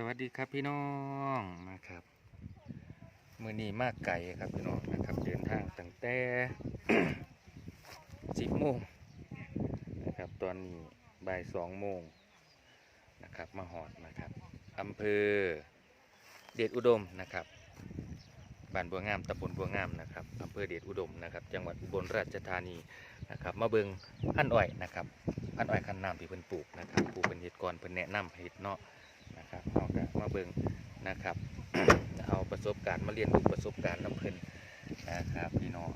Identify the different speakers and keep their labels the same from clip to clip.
Speaker 1: สวัสดีครับพี่น้องนะครับมือนี้มากไก่ครับพี่น้องนะครับ เดินทางตั้งแต่สิบโมงนะครับตอนนี้บ่ายสองโมงนะครับมาหอดนะครับอำเภอเดชอุดมนะครับบ้านบัวงามตำบลบัวงามนะครับอำเภอเดชอุดมนะครับ จังหวัดอุบลราชธานีนะครับ มาเบิงพันอ้อยนะครับพันอ้อยคันน้ำที่เพิ่นปลูกนะครับปลูกเป็นเห็ดก่อนเพิ่นแนะนำให้เห็ดเนาะ นะครับเอากมาเบิงนะครับ เอาประสบการณ์มาเรียนรู้ประสบการณ์น้ำเพลินนะครับพี่น้อง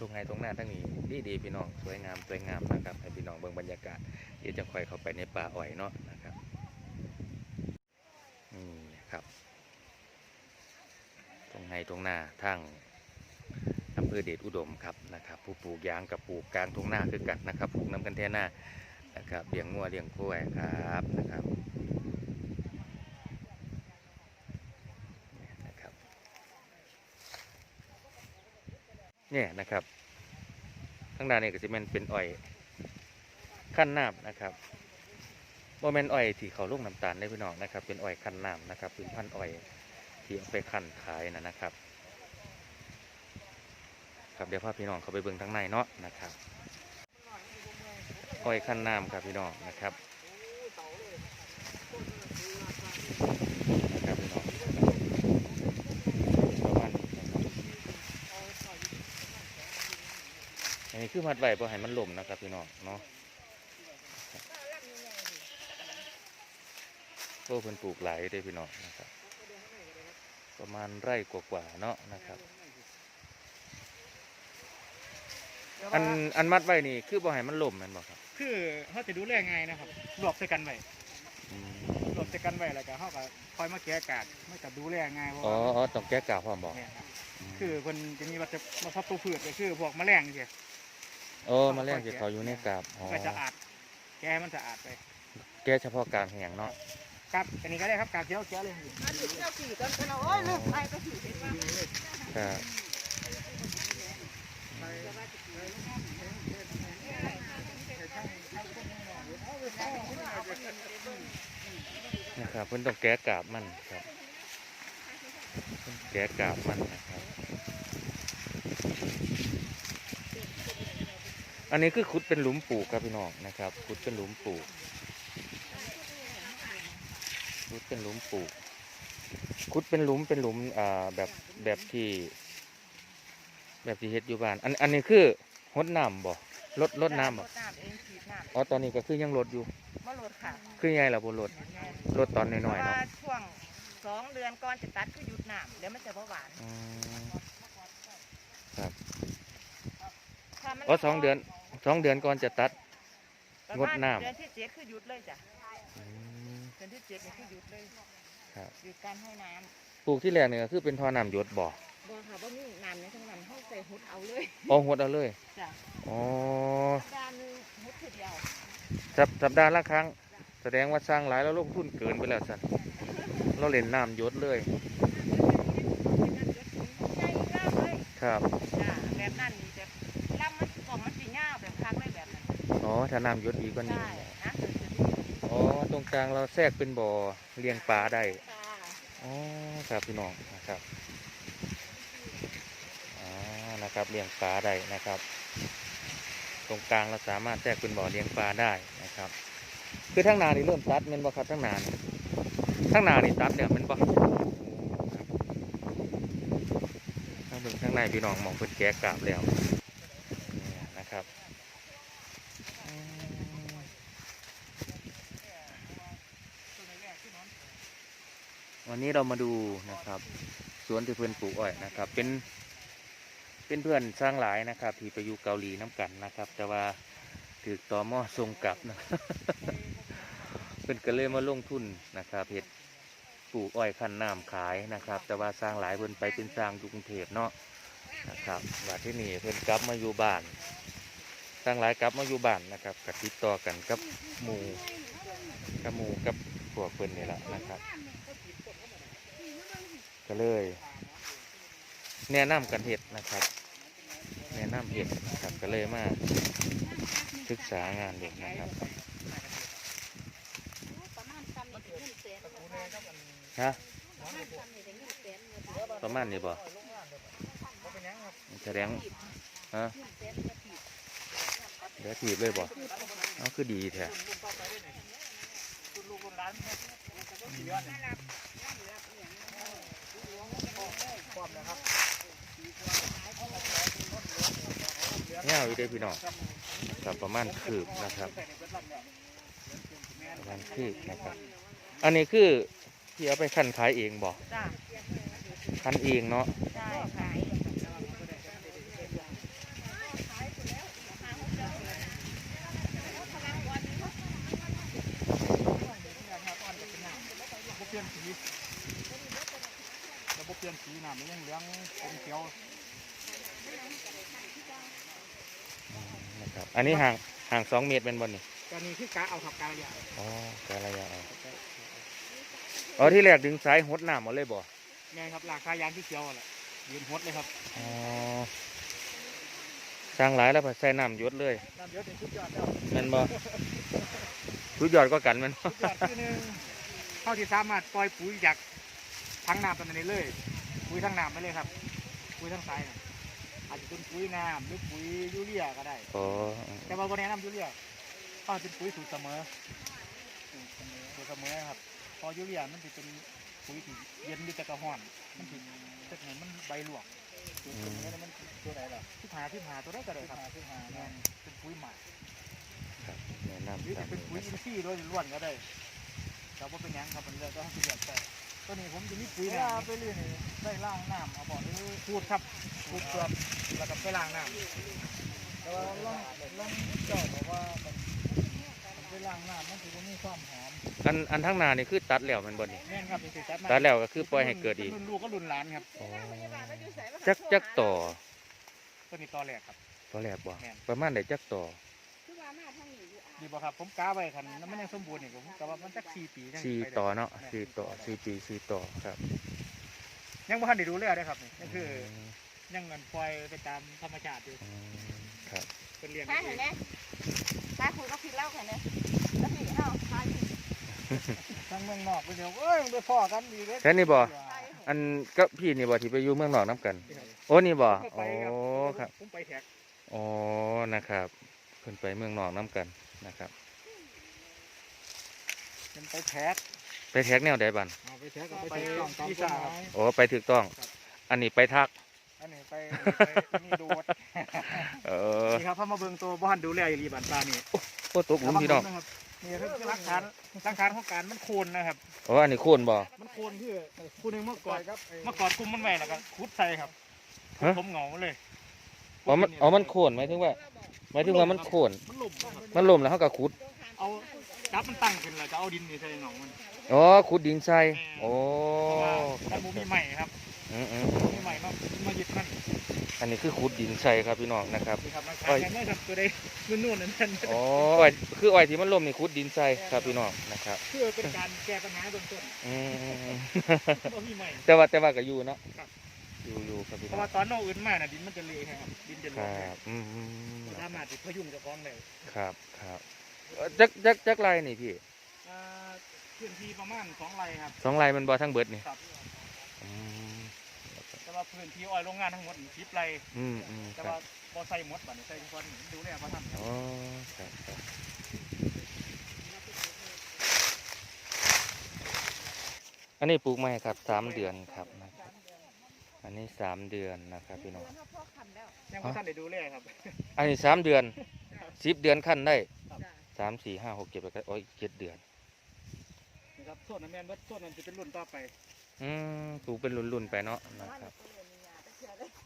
Speaker 1: ตรงไงตรงหน้าทั้งนี้ดีดีพี่น้องสวยงามสวยงามนะครับให้พี่น้องเบิ่งบรรยากาศเดี๋ยวจะค่อยเข้าไปในป่าอ้อยเนาะนะครับนี่ครับตรงไงตรงหน้าทั้งอำเภอเดชอุดมครับนะครับ ผู้ปลูกยางกับปลูกกลางทุ่งนาคือกันนะครับปลูกน้ำกันแท่หน้านะครับเลี้ยงงัวเลี้ยงกล้วยครับนะครับ เนี่ยนะครับข้างหน้านี่ก็จะเป็นเป็นอ้อยขั้นน้ำนะครับโมเมนต์อ้อยที่เขาลูกน้ำตาลได้พี่น้องนะครับ เป็นอ้อยขั้นน้ำนะครับเป็นพันอ้อยที่เอาไปขั้นขายนะนะครับ ครับเดี๋ยวพาพี่น้องเขาไปเบิ่งทั้งในเนาะนะครับอ้อยขั้นน้ำครับพี่น้องนะครับนะครับพี่น้อง ประมาณนี้นะครับอันนี้ คือมัดไว้เพื่อให้มันล่มนะครับพี่น้องเนาะโอ้เพิ่นปลูกหลายได้อพี่น้องนะครับ ประมาณไร่กว่าๆเนาะนะครับ อันอันมัดไว้นี่คือบ่ให้มันล่มแม่นบ่ครับ
Speaker 2: คือเขาจะดูแลง่ายนะครับรวบใส่กันไว้
Speaker 1: อืม
Speaker 2: รวบใส่กันไว้แล้วก็เขาก็คอยมาแก้อากาศมันก็ดูแลง่ายเพราะ
Speaker 1: อ๋อ
Speaker 2: ว่า
Speaker 1: อ๋อต้องแก้กาวพร้อมบ่
Speaker 2: เนี่ยครับคือเพิ่นจะมีวัชวัชพืชก็คือพวกแมลงนี่
Speaker 1: โอ้มาแรกที่เขาอยู่ในกาบอ๋อ
Speaker 2: ก็จะอาดแก้ให้มันสะอาดไป
Speaker 1: แก้เฉพาะกลางแห้งเนาะ
Speaker 2: ครับอันนี้ก็ได้ครับการเคี้ยวเคี้ยวเลย
Speaker 3: มาถึงเจ้าขี่กันกันเอาโอ้ยลืมไปก็ขี่เห็นว่า
Speaker 1: ครับนะครับเพิ่นต้องแก้กาบมันครับเพิ่นแก้กาบมันนะครับ อันนี้คือขุดเป็นหลุมปลูกครับพี่น้องนะครับขุดเป็นหลุมปลูกขุดเป็นหลุมปลูกขุดเป็นหลุมเป็นหลุมอ่าแบบแบบที่ แบบที่เฮ็ดอยู่บ้าน อันอันนี้คือหดน้ำบ่ลดลดน้ำบ่
Speaker 3: รดน้ำเองฉีดน้
Speaker 1: อ๋อตอนนี้ก็คือยังลดอยู่ำ
Speaker 3: มาลดค่ะ
Speaker 1: คือไงล่ะบ่ลดลดตอน
Speaker 3: เพ
Speaker 1: น้อย
Speaker 3: ราะ
Speaker 1: ๆ
Speaker 3: ว่า
Speaker 1: เนาะ
Speaker 3: ช่วงสองเดือนก่อนจะตัดคือหยุดน้ำเดี๋ยวมันจะเบาหวาน
Speaker 1: อืม
Speaker 3: ถ้ามัน
Speaker 1: อ๋อสองเดือน สองเดือนก่อนจะตัด
Speaker 3: ประ
Speaker 1: ง
Speaker 3: มา
Speaker 1: ด
Speaker 3: ณ
Speaker 1: น้ำ
Speaker 3: เดือนที่เจ็ดคือหยุดเลยจ้ะ
Speaker 1: อืม
Speaker 3: เดือนที่เจ็ดนี่คือหยุดเลย
Speaker 1: ครับ
Speaker 3: หยุดการให้น้
Speaker 1: ปลูกที่แรกนี่ก็คือเป็นท่อน้ำหยดบ่ำ
Speaker 3: บ่ค่ะว่ามีน้ำในทั้งนั้นเขาใส่หุดเอาเลย
Speaker 1: อ๋อหดเอาเลย
Speaker 3: จ้ะ
Speaker 1: อ๋อ
Speaker 3: ด้านหนึงหุดทีเดียว
Speaker 1: สัปสัปดาห์ละครั้ง แสดงว่าสร้างหลายแล้วลงทุนเกินไปแล้วสันเราเล่นน้ำหยดเลย
Speaker 3: ใช่งามเลย
Speaker 1: ครับ
Speaker 3: จ้ะแบบนั้นนี่
Speaker 1: ถ้าน้ำหยดดีกว่านี้
Speaker 3: ใช่นะ
Speaker 1: อ๋อ ตรงกลางเราแทรกเป็นบ่อเลี้ยงปลาได้
Speaker 3: ค่ะ
Speaker 1: อ๋อ ครับพี่น้องนะครับ อ๋อ นะครับเลี้ยงปลาได้นะครับ ตรงกลางเราสามารถแทรกเป็นบ่อเลี้ยงปลาได้นะครับ คือทั้งนานี่เริ่มตัดแมันบ่ครับทั้งนานี่ทั้งนานี่ตัดเนี่ยแมันบ่ทั้งเบิ่งทั้งในพี่น้องมองเพิ่นแกะกราบแล้วนี่นะครับอืม วันนี้เรามาดูนะครับ สวนที่เพื่อนปลูกอ้อยนะครับ เป็นเป็นเพื่อนสร้างหลายนะครับที่ไปอยู่เกาหลีน้ำกันนะครับ แต่ว่าถือต่อหม้อส่งกลับนะเพิ่นก็เลยมาลงทุนนะครับเห็ดปลูกอ้อยคั้นน้ำขายนะครับ แต่ว่าสร้างหลายเพิ่นไปเป็นสร้างกรุงเทพเนาะนะครับว่าที่นี่เพิ่อนกลับมาอยู่บ้านสร้างหลายกลับมาอยู่บ้านนะครับกับติดต่อกันกับหมูกับหมูกับพวกเพิ่อนนี่แหละนะครับ ก็เลยแนะนำกันเห็ดนะครับ แนะนำเห็ดนะครับก็เลยมาศึกษางานเด็กนะครับ
Speaker 3: ประมางเงินแสน
Speaker 2: ตระกูลแรกครับ
Speaker 1: ฮะประมาณนี้
Speaker 2: บ่
Speaker 1: แสดงฮะเดี๋ยวถีบเลยบ่เอาคือดีแท้
Speaker 2: รุ่นลูกรุ่นหลาน เนี่ยสี่ยอดเนี่ยพร้อมนะครับ
Speaker 1: เงาอยู่เด้อพี่น้องครับประมาณคืบนะครับ
Speaker 2: ใส่ในเบิดลำแล้ว
Speaker 1: ประมาณคืบนะครับ อันนี้คือที่เอาไปคั้นขายเองบ่
Speaker 3: จ้า
Speaker 1: คั้นเองเนาะ
Speaker 3: ใช่ขาย
Speaker 2: ระบบเปลี่ยนสีระบบเปลี่ยนสีน้ำมันยังเหลืองอมเขียว
Speaker 1: นะครับ อันนี้ห่างห่างสองเมตรเป็นบนนี่
Speaker 2: ตอนนี้คือกาเอาขับกาอย่าง
Speaker 1: อ๋อกะระยะเอาอ๋อที่แรกดึงสายหดน้ำเอาเลยบ่
Speaker 2: แม่นครับหลากคายางที่เขียวอะแหละยืนหดเลยครับ
Speaker 1: อ๋อสร้างหลายแล้วพอใส่น้ำหยดเลย
Speaker 2: น้ำเยอะเป็นชุดยอดแล้ว
Speaker 1: แม่นบ่ทุกยอดก็กันแม่นบ่
Speaker 2: ชุดยอดคือหนึ่งเท่าที่สามารถปล่อยปุ๋ยจากทั้งน้ำตอนนี้เลย ปุ๋ยทั้งน้ำไปเลยครับ ปุ๋ยทั้งสายน่ะ อาจจะเป็นปุ๋ยน้ำหรือปุ๋ยยูเรียก็ได้
Speaker 1: อ๋อ
Speaker 2: แต่ว่าวันนี้น้ำยูเรียก็เป็นปุ๋ยสูตรเสมอสูตรเสมอครับพอยูเรียมันจะเป็นปุ๋ยที่เย็นด้วยแตะกระห้อนมันถึงจะเห็นมันใบหลวกสูตรเสมอแล้วมันตัวไหนล่ะที่หาที่หาตัวได้ก็ได้ครับที่หาแม่นเป็นปุ๋ยหมัก
Speaker 1: ครับแนะนำ
Speaker 2: หรือ
Speaker 1: ตา
Speaker 2: จะ
Speaker 1: ม
Speaker 2: เป็น
Speaker 1: นี้
Speaker 2: ปุ๋ย
Speaker 1: นะ
Speaker 2: อินทรีย์โดยล้วนก็ได้แต่ว่าเป็นหยังครับมันเลือกก็ให้เลือกแต่ ตอนนี้ผมจะมีปุ๋ยน้ำไปเรื่อยๆได้ล่างน้ำเอาบ่อนี้พูดครับพูดเกลือแล้วก็ไปล้างน้ำแต่ว่าล่างล่างเจ้าบอกว่ามันมันไปล้างน้ำมันถือว่ามีความหอม
Speaker 1: อันอันทั้งหนานี่คือตัดแล้วแมันบ่นี่
Speaker 2: แม่นครับเป็นสิจัดมา
Speaker 1: ตัดแล้วก็คือปล่อยให้เกิดอีก
Speaker 2: รุ่นลูกก็รุ่นหลานครับ
Speaker 1: อ๋อจักจักต่อ
Speaker 2: ตัวนี้ต่อแรกครับ
Speaker 1: ตัวแรกบ่
Speaker 2: แม่น
Speaker 1: ประมาณได้จักต่อ
Speaker 3: คือว่ามาทาง นี้อยู่อะ
Speaker 2: ดีบ่ครับผมกาไว้คันแล้วมันยังสมบูรณ์อีกผมกะว่ามันจักสี่ปียัง
Speaker 1: สี่
Speaker 2: ไปได้
Speaker 1: ต่อเนาะ
Speaker 2: แม่น
Speaker 1: สี่ต่อสี่ปีสี่ต่อครับ
Speaker 2: ยังบ่ทันได้ดูเลยได้ครับนี่นี่คือยังเงินปล่อยไปตามธรรมชาติอยู่
Speaker 1: อืมครับ
Speaker 2: เป็นเลี้ยง
Speaker 3: ขายเห็นไหมขายคุณก็คิดเล่าเห็นไหมแล้วพี่เอ้าขายอยู่
Speaker 2: ทั้งเมืองนอกไปเดี๋ยวเอ้ยมันไปพ่อกันดีเลย
Speaker 1: แค่นี้บ่
Speaker 3: ขาย
Speaker 1: อันก็พี่นี่บ่ที่ไปอยู่เมืองนอกน้ำกัน โอ้นี่บ่
Speaker 2: ผมไป
Speaker 1: โอ้
Speaker 2: ครับ
Speaker 1: ครับ
Speaker 2: ผมไปแท็ก
Speaker 1: อ๋อนะครับเพิ่นไปเมืองนอกน้ำกัน นะครับ
Speaker 2: ผมไปแท็ก
Speaker 1: ไปแท็กแนวใดบัน
Speaker 2: เอาไปแท็กไปที่สาครับ
Speaker 1: โอ้ไปถูกต้อง อันนี้ไปทัก
Speaker 2: อันนี้ไปไปนี่ดูด
Speaker 1: เออ
Speaker 2: นี่ครับพามาเบิ่งตัวบ้านดูแลอยู่รีบันตานี่
Speaker 1: โอ้ตกหลุมพี่น้อง
Speaker 2: ครับนี่คือหลักฐานหลักฐานของการมันโคนนะครับ
Speaker 1: โอ้อันนี้โคนบ่
Speaker 2: มันโคนคือคู่หนึงเมื่อก่อนเมื่อก่อนคุมมันไว้แล้วก็คุดใส่ครับ
Speaker 1: ฮะ
Speaker 2: ผมเหงาเลย
Speaker 1: อ๋อมันอ๋อมันโคนหมายถึงว่า หมายถึงว่ามันโคน
Speaker 2: มันหล่มครับ
Speaker 1: มันล่มแล้วเขาก็ขุด
Speaker 2: เอาจับมันตั้งขึ้นแล้วจะเอาดินนี่ใส่เหงามัน
Speaker 1: อ๋อขุดดินใส่โอ้
Speaker 2: เพราะว่า
Speaker 1: ค
Speaker 2: มั
Speaker 1: รั
Speaker 2: น
Speaker 1: บ
Speaker 2: บ่มีใหม่ครับ
Speaker 1: อืมอืม
Speaker 2: มีใหม่มามายึดมัน
Speaker 1: อันนี้คือขุดดินใส่ครับพี่น้องนะครับ
Speaker 2: นี่ครับมัน
Speaker 1: อ้
Speaker 2: ขา
Speaker 1: อย
Speaker 2: ดแค่นี้ครับตัวใดนุ่นๆนั่นนั่น
Speaker 1: อ๋ออ้อยคืออ้อยที่มันล่มนี่ขุดดินใส่ครับพี่น้องนะครับ
Speaker 2: เพื่อเป็นการแก้ปัญหาเบื้องต้น
Speaker 1: อืม
Speaker 2: บ่มีใหม่
Speaker 1: แต่ว่าแต่ว่าก็อยู่เนาะ
Speaker 2: ครับ
Speaker 1: อยู่อยู่ครับพี่
Speaker 2: เพ
Speaker 1: น้
Speaker 2: ราะ
Speaker 1: อง
Speaker 2: ว่าตอนโนอื่นมาน่ะดินมันจะเละครับดินจะ
Speaker 1: ค
Speaker 2: ล
Speaker 1: รั
Speaker 2: ง
Speaker 1: บอืมอืมอืม
Speaker 2: สามารถที่พยุงเจะคล้าของได้
Speaker 1: ครับครับเอ่อจักจักจักไรนี่พี่
Speaker 2: อ่าพื้นที่ประมาณสองไร่ครับ
Speaker 1: สองไรมันบ่ทั้งเบิดนี่
Speaker 2: ครับ
Speaker 1: อืม
Speaker 2: แต่ว่าพื้นที่อ้อยโรงงานทั้งหมดสิบไร่
Speaker 1: อืมอืม
Speaker 2: แต่
Speaker 1: ครั
Speaker 2: ว่า
Speaker 1: บ
Speaker 2: บ่ใส่หมดบัดนี้ใส่ทุกคนดูแลบ่ทันครับ
Speaker 1: อ๋อครับครับอันนี้ปลูกไม้ครับสามเดือนครับ นะครับอันนี้สามเดือนนะครับพี่น้อง
Speaker 3: พ่อคำแล้ว
Speaker 2: ยังบ่ทันได้ดูแลครับ
Speaker 1: อันนี้สามเดือนสิบเดือนขั้นได้
Speaker 2: ครับ
Speaker 1: สามสี่ห้าหกเจ็ดแปดเก้าโอ้ยเจ็ดเดือน
Speaker 2: นี่ครับส่วนนั้นแม่นว่าส่วนนั้นจะเป็นรุ่นต่อไป
Speaker 1: อืมปลูกเป็นรุ่นๆไปเนาะนะครับ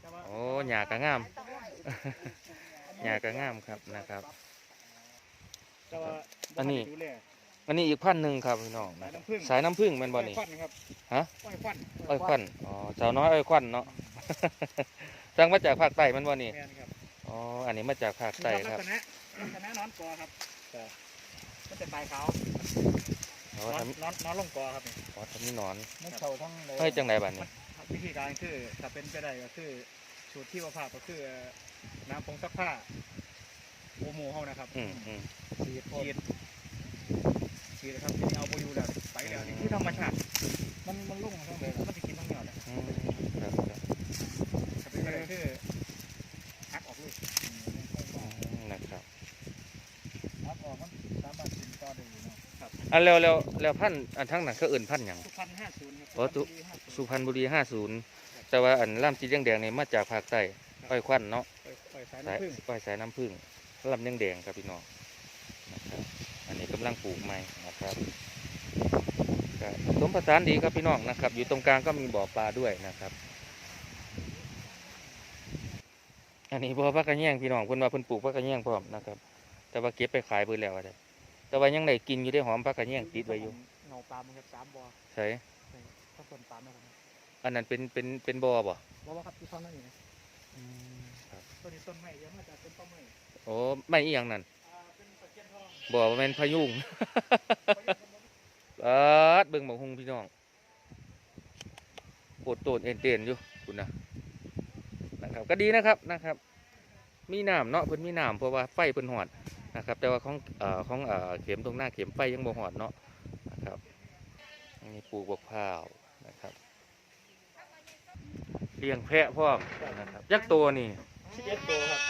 Speaker 2: แต่ว่า
Speaker 1: โอ้หญ้ากะงามหญ้ากะงามครับนะครับ
Speaker 2: แต่ว่า
Speaker 1: อันนี้
Speaker 2: บ่ทัได้ดูแล
Speaker 1: อันนี้อีกพันหนึ่งครับพี่น้องนะครับสายน้ำผึ้งแม่นบ่นี่
Speaker 2: อ้อยควันครับ
Speaker 1: ฮะ
Speaker 2: อ้อยควัน
Speaker 1: อ้อยควันอ๋อสาวน้อยอ้อยควันเนาะสั่งมาจากภาคใต้แมันบ่นี่
Speaker 2: แม่นครับ
Speaker 1: อ๋ออันนี้มาจากภาคใต้
Speaker 2: นี่
Speaker 1: ค
Speaker 2: ลั
Speaker 1: รับ
Speaker 2: กษณะลักษณะนอนกอครับมันจะปลายขาว
Speaker 1: อ๋อน
Speaker 2: อน
Speaker 1: ทำ
Speaker 2: นอนนอนลงกอครับนี่
Speaker 1: อ๋อทำนี่นอน
Speaker 2: มันเข่าทั้งเลย
Speaker 1: เฮ้ยจังไรบัดนี้
Speaker 2: วิธีการคือถ้าเป็นไปได้ก็คือสูตรที่ว่าภาพก็คือน้ำผงซักผ้าโอโมเฮานะครับ
Speaker 1: อืมอืม
Speaker 2: ฉีดฉีด ฉีดนะครับทีนี้เอาโบอยูแล้วไปแล้วนี่คือธรรมชาติ มันมันลุ่งทั้งเลยมันจะกินทั้งยอดอะ
Speaker 1: อืมครับครับ
Speaker 2: ครับเป็นอะไรที่หักออกเลย
Speaker 1: อืมนะครับ
Speaker 2: หักออกมันสามารถกินต่อได้อยู่เนาะครับ
Speaker 1: อะแล้วแล้วแล้วพันธุ์อันทั้งนั้นเขาเอื่นพันธุ์หยัง
Speaker 2: สุพรรณห้าศูนย์ครับ
Speaker 1: อ๋อสุ
Speaker 2: สุพรรณบุรี50
Speaker 1: สุพรรณบุรีห้าศูนย์แต่ว่าอันล่ามจีแดงๆนี่มาจากภาคใต้อ้อยควันเนาะ
Speaker 2: ไปไปสาย
Speaker 1: สาย
Speaker 2: น้ำผึ้ง
Speaker 1: อ้อยสายน้ำผึ้งลำแดงๆครับพี่น้องนะครับอันนี้ กำลังปลูกใหม่นะครับก็ผสมผสานดีครับพี่น้องนะครับ อยู่ตรงกลางก็มีบ่อปลาด้วยนะครับ อันนี้บ่อพักกระแยงพี่น้องเพิ่นว่าเพิ่นปลูกพักกระแยงพร้อมนะครับ แต่ว่าเก็บไปขายเบิดแล้วอะเด้แต่ว่ายังได้กินอยู่ได้หอมพักกระแยงติดไว้อยู่
Speaker 2: เงาปลามันครับสามบ่อ
Speaker 1: ใช่
Speaker 2: ถ้าส่วนปลาไม่ผม
Speaker 1: อันนั้นเป็นเป็นเป็นบ่อบ่
Speaker 2: ว่าว่าครับที่ฟังนั่นเองนะ
Speaker 1: ครับ
Speaker 2: ต้นนี้ต้นไม้เยอะมากจากต้นต้นไม้
Speaker 1: โอ้ไม่อีหยังนั่น
Speaker 2: อ่าเป็นตะเคียนทอง
Speaker 1: บ่ว่าแม่นพายุงเออเบิ่งบักฮุงพี่น้องโอดโตนเอ็นเตนอยู่คุณนะนะครับก็ดีนะครับนะครับ มีน้ำเนาะเพิ่นมีน้ำเพราะว่าไฟเพิ่นหอดนะครับ แต่ว่าของเอ่อของเอ่อเข็มตรงหน้าเข็มไฟยังบ่หอดเนาะนะครับอันนี้ปลูกบักพร้าวนะครับเลี้ยงแพะพร้อมนะครับยักษ์ตัวนี่
Speaker 2: สิบเอ็ดตัวครับ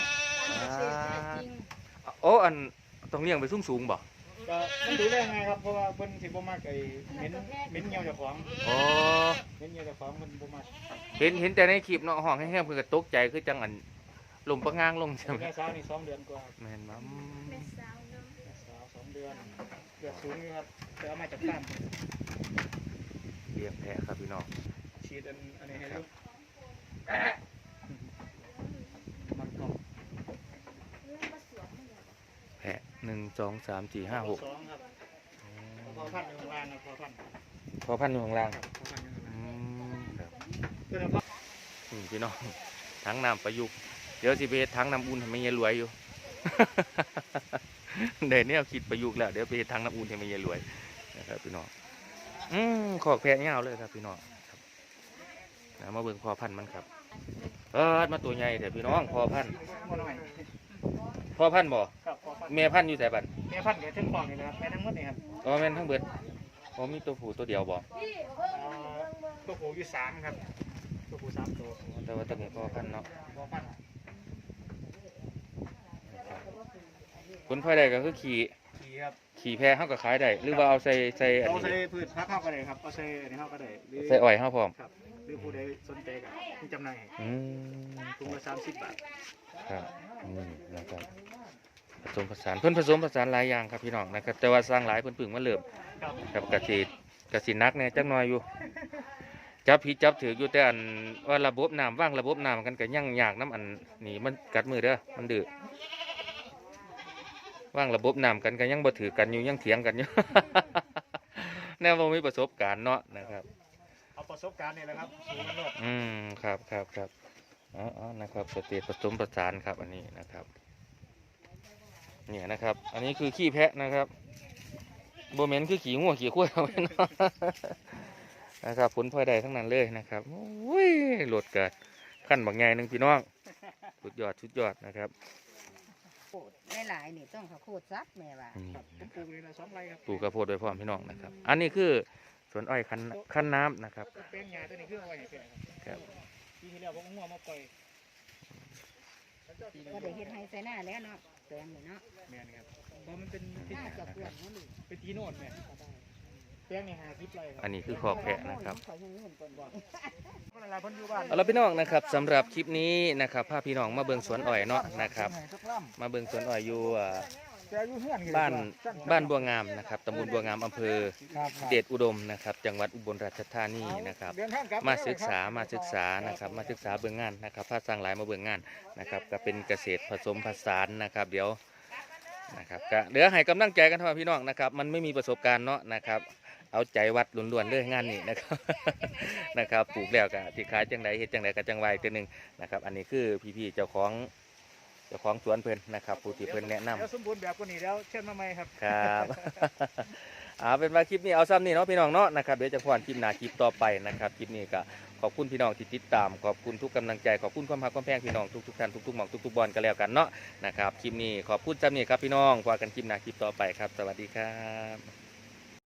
Speaker 1: โอ้อัน ต้องเลี้ยงไปสูงสูงๆบ่
Speaker 2: ก็มันดูได้ไงครับเพราะว่าเพิ่นสิบ่มากไอ้เหม็นเหม็นเงี้ยวเจ้าของ
Speaker 1: อ๋อ
Speaker 2: เหม็นเงี้ยวเจ้าของมันบ่มาก
Speaker 1: เห็นเห็นแต่ในคลิปเนาะห้องแห้งๆเพิ่นก็ตกใจคือจังอันลมประงางลงใช่ไหม
Speaker 2: แม่สาวนี่สองเดือนกว่าครับ
Speaker 1: แม่นบ่อืม
Speaker 2: แม่สาวสองเดือนเลือดสูงอยู่ครับแต่เอามาจากบ้าน
Speaker 1: เลี้ยงแพะครับพี่น้อง
Speaker 2: ฉีดอันอันนี้ให้ลูกมันกล่อง
Speaker 1: แพะ หนึ่งสองสามสี่ห้าหก
Speaker 2: สองครับพอพันอยู่ข้างล่างครับพอพัน
Speaker 1: พอพันอยู่ข้างล่าง
Speaker 2: ครับพอพันอยู่ข้าง
Speaker 1: อื
Speaker 2: ล่าง
Speaker 1: มครับ
Speaker 2: เพื่อนพ่อ
Speaker 1: นี่พี่น้องทั้งน้ำประยุกต์เดี๋ยวสิไปเฮ็ดทั้งน้ำอุ่นให้แม่ยายรวยอยู่เดี๋ยวนี้เอาคิดประยุกต์แล้วเดี๋ยวไปเฮ็ดทั้งน้ำอุ่นให้แม่ยายรวยนะครับพี่น้องอืมขอกแพะยาวเลยครับพี่น้องครับนะมาเบิ่งพอพันธุ์มันครับเออมาตัวใหญ่แต่พี่น้องพอพันธุ์
Speaker 2: มาหน่อย
Speaker 1: พอพันธุ์บ่
Speaker 2: ครับพอพัน
Speaker 1: แม่พันธุ์อยู่แต่บัด
Speaker 2: แม่พันกับเส้นกล่องนี่นะครับแม่ทั้งหมดนี่ครับ
Speaker 1: อ๋อแม่นทั้งเบิดอ๋อมีตัวผู้ตัวเดียวบ่
Speaker 2: อ่าตัวผูอยู่สามครับตัวผูสามตัว
Speaker 1: แต่ว่าตัวนี้พอพันธุ์เนาะ
Speaker 2: พอพัน
Speaker 1: ผลพลอยได้ก็คือขี่
Speaker 2: ขี่ครับ
Speaker 1: ขี่แพเฮาก็ขายได้หรือว่าเอาใส่ใส่อัน
Speaker 2: เอา
Speaker 1: นี้
Speaker 2: ใส่พืชพักเข้าก็ได้ครับเอาใส่อันนี้เข้าก็ได้หรือ
Speaker 1: ใส่อ้อยเฮาพร้อม
Speaker 2: ครับหรือผู้ใดสนใจก็มีจำหน่ายให้
Speaker 1: อืม
Speaker 2: ถุงละสามสิบบาท
Speaker 1: ครับนี่นะครับ ผสมผสานเพิ่นผสมผสานหลายอย่างครับพี่น้องนะครับ แต่ว่าสร้างหลายเพิ่นเพึ่งมาเริ่ม
Speaker 2: ครับ
Speaker 1: กับกะสิกะสินักแน่จักหน่อยอยู่จับผิดจับถืออยู่แต่อันว่าระบบน้ำว่างระบบน้ำกันก็ยังยากน้ำอันนี่มันกัดมือเด้อมันดื้อว่างระบบน้ำกันก็ยังบ่ถือกันอยู่ยังเถียงกันอยู่แน่ว่ามีประสบการณ์เนาะนะครับ
Speaker 2: เอาประสบการณ์นี่แหละครับสูงมันโลด
Speaker 1: อืมครับครับครับอ๋ออ๋อนะครับสเตจผสมผสานครับอันนี้นะครับ เนี่ยนะครับ อันนี้คือขี้แพะนะครับโบเมนคือขี้งัวขี้ข้วยเอาไว้เนาะนะครับผลพลอยได้ทั้งนั้นเลยนะครับโอ้ยโหลดกัดขั้นบางไงหนึ่งพี่น้องสุดยอดสุดยอดนะครับ
Speaker 3: โคตรหลายๆนี่ต้องเขาโคตรซักแม่ว่า
Speaker 1: อืม
Speaker 2: ครับผมปลูกนี่ละสองไร่ครับ
Speaker 1: ปลูกกระโพดโดยพร้อมพี่น้องนะครับ อันนี้คือสวนอ้อยคันคันน้ำนะครับ
Speaker 2: แป้งหญ้าตัวนี้คือเอาไว้ให้แป้งครับ
Speaker 1: ครับ
Speaker 2: ปีที่แล้วผมเอางัวมาปล่อย
Speaker 3: ก็ได้เฮ็ดให้ใส่หน้าแล้วเนาะ แปลงนี่เนาะ
Speaker 2: แม่นครับเพราะมันเป็นเป็น
Speaker 3: น่าจะเพื่อนนั่นนี่
Speaker 2: เป็นทีโนดแม่แป้งนี่หาทิพย์ไรครับ
Speaker 1: อันนี้คือคอกแพะนะครับ
Speaker 3: เขายังเงินเพิ่นบ่
Speaker 2: เพราะเวลาเพิ่นอยู่บ้าน
Speaker 1: เอาละพี่น้องนะครับสำหรับคลิปนี้นะครับพาพี่น้องมาเบิ่งสวนอ้อยเนาะนะครับ
Speaker 2: สักลำ
Speaker 1: มาเบิ่งสวนอ้อยอยู่ อ่า
Speaker 2: แต่อายุเฮือนอยู่
Speaker 1: บ้าน
Speaker 2: สั้ๆ
Speaker 1: บ้านบัวงามนะครับตำบลบัวงามอำเภอ
Speaker 2: ครับครับ
Speaker 1: เดชอุดมนะครับ จังหวัดอุบลราชธานีนะครับ
Speaker 2: เดินทางกลับ
Speaker 1: มาศึกษามาศึกษานะครับ มาศึกษาเบื้องงานนะครับภาคสร้างหลายมาเบื้องงานนะครับ ก็เป็นเกษตรผสมผสานนะครับ เดี๋ยวนะครับก็เดี๋ยวให้กำลังใจกันเท่าพี่น้องนะครับ มันไม่มีประสบการณ์เนาะนะครับเอาใจวัดล้วนๆเลยงานนี้นะครับนะครับปลูกแล้วก็สิขายจังใดเฮ็ดจังใดก็จังไวตัวหนึงนะครับ อันนี้คือพี่ๆเจ้าของ เจ้าของสวนเพิ่นนะครับผู้ที่เพิ่นแนะนำ
Speaker 2: เดี๋ยวสมบูรณ์แบบกว่านี้แล้วเชิญมาใหม่ครับ
Speaker 1: ครับเอาเป็นว่าคลิปนี้เอาซ้ำนี่เนาะพี่น้องเนาะนะครับเดี๋ยวจะพอนคลิปหน้าคลิปต่อไปนะครับคลิปนี้ก็ขอบคุณพี่น้องที่ติดตามขอบคุณทุกกำลังใจขอบคุณความรักความแพงพี่น้องทุกๆท่านทุกๆหม่องทุกๆบอลกันแล้วกันเนาะนะครับคลิปนี้ขอบคุณซ้ำนี่ครับพี่น้องว่ากันคลิปหน้าคลิปต่อไปครับ สวัสดีครับ